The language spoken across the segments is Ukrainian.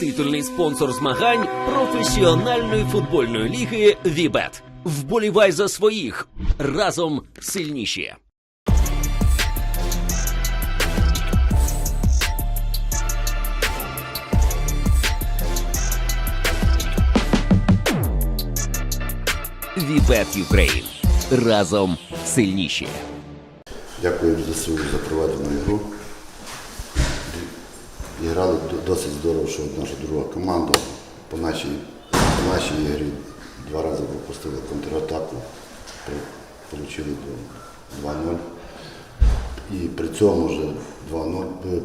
Титульний спонсор змагань професіональної футбольної ліги Вібет. Вболівай за своїх разом сильніші. Вібет Юкрейн. Разом сильніші. Дякую за проведену ігру. І грали досить здорово, що наша друга команда по нашій, по нашій ігрі два рази пропустили контратаку, отримали 2-0. І при цьому вже 2-0, е,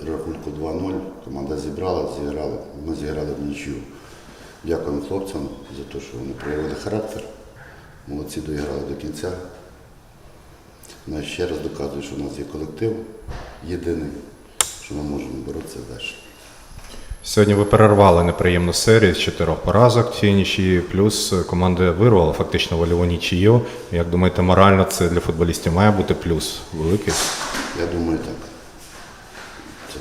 при рахунку 2-0 команда зібрала, зіграла, ми зіграли в нічю. Дякуємо хлопцям за те, що вони проявили характер. Молодці доіграли до кінця. Ну, ще раз доказує, що у нас є колектив єдиний, що ми можемо боротися далі. Сьогодні ви перервали неприємну серію з чотирьох поразок в плюс команда вирвала фактично вольову нічию. Як думаєте, морально це для футболістів має бути плюс великий? Я думаю, так. Це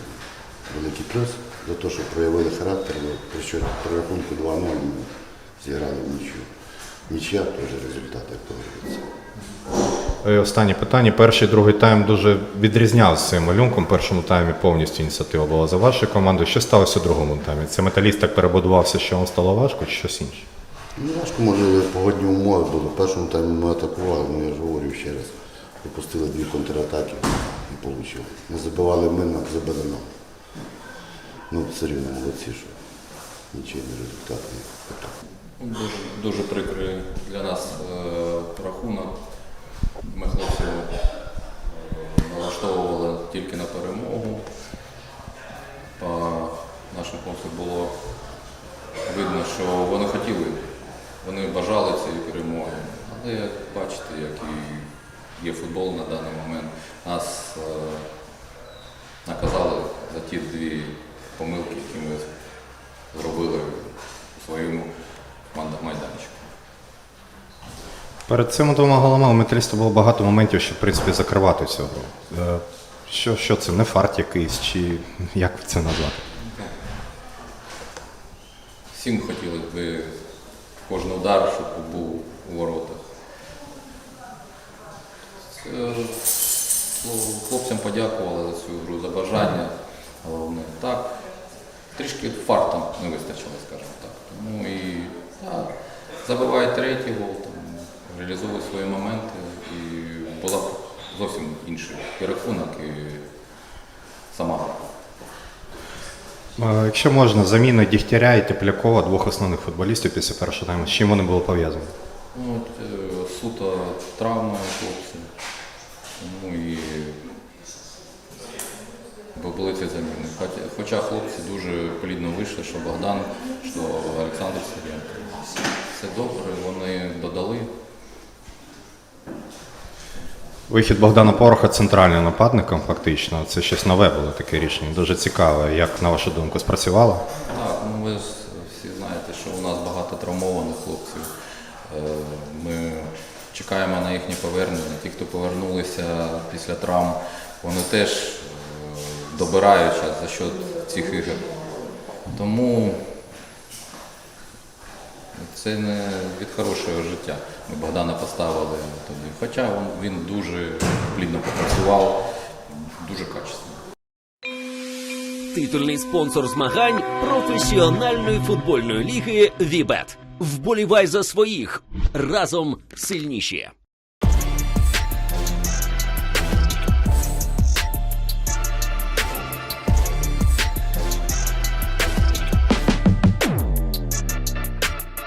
великий плюс за те, що проявили характер, при, що- при рахунку 2-0 ми зіграли в нічю. Нічия теж результат, як то останнє питання. Перший другий тайм дуже відрізнявся своїм малюнком. В першому таймі повністю ініціатива була за вашою командою. Що сталося у другому таймі? Це металіст так перебудувався, що вам стало важко, чи щось інше? Ну, важко, може, погодні умови були. В першому таймі ми атакували, ну я ж говорю ще раз. Випустили дві контратаки і вийшло. Не забивали ми, нам забили нам. Ну, все рівно молодці, що нічийний результат. не. Дуже, дуже прикрий для нас е, рахунок. Ми хлопців е, налаштовували тільки на перемогу. По нашим хлопцям було видно, що вони хотіли, вони бажали цієї перемоги. Але як бачите, як є футбол на даний момент, нас е, наказали за ті дві помилки, які ми зробили у своєму командному майданчику. Перед цими двома голами у металіста було багато моментів, щоб в принципі закривати цю гру. Е, Що, що це? Не фарт якийсь, чи як це назвати? Всім хотіли би кожен удар, щоб був у воротах. Ну, Хлопцям подякували за цю гру, за бажання. Головне. Так, трішки фартом не вистачило, скажімо так. Тому і так, забиває третій гол, там, реалізовує свої моменти і була зовсім інший і рахунок, і сама гра. Якщо можна, заміна Дігтяря і Теплякова, двох основних футболістів після першого тайму, з чим вони були пов'язані? Ну, от, е, суто травма хлопців. Ну і бо були ці заміни. Хоча, хоча хлопці дуже плідно вийшли, що Богдан, що Олександр Сиренко. Все добре, вони додали. Вихід Богдана Пороха центральним нападником, фактично. Це щось нове було таке рішення. Дуже цікаве. Як на вашу думку, спрацювало? Так, ну ви ж всі знаєте, що у нас багато травмованих хлопців. Е, Ми чекаємо на їхнє повернення. Ті, хто повернулися після травм, вони теж е, добирають час за счет цих ігор. Тому це не від хорошого життя. Ми Богдана поставили тоді. Хоча він дуже плідно попрацював, дуже качественно. Титульний спонсор змагань професіональної футбольної ліги Вібет. Вболівай за своїх разом сильніші.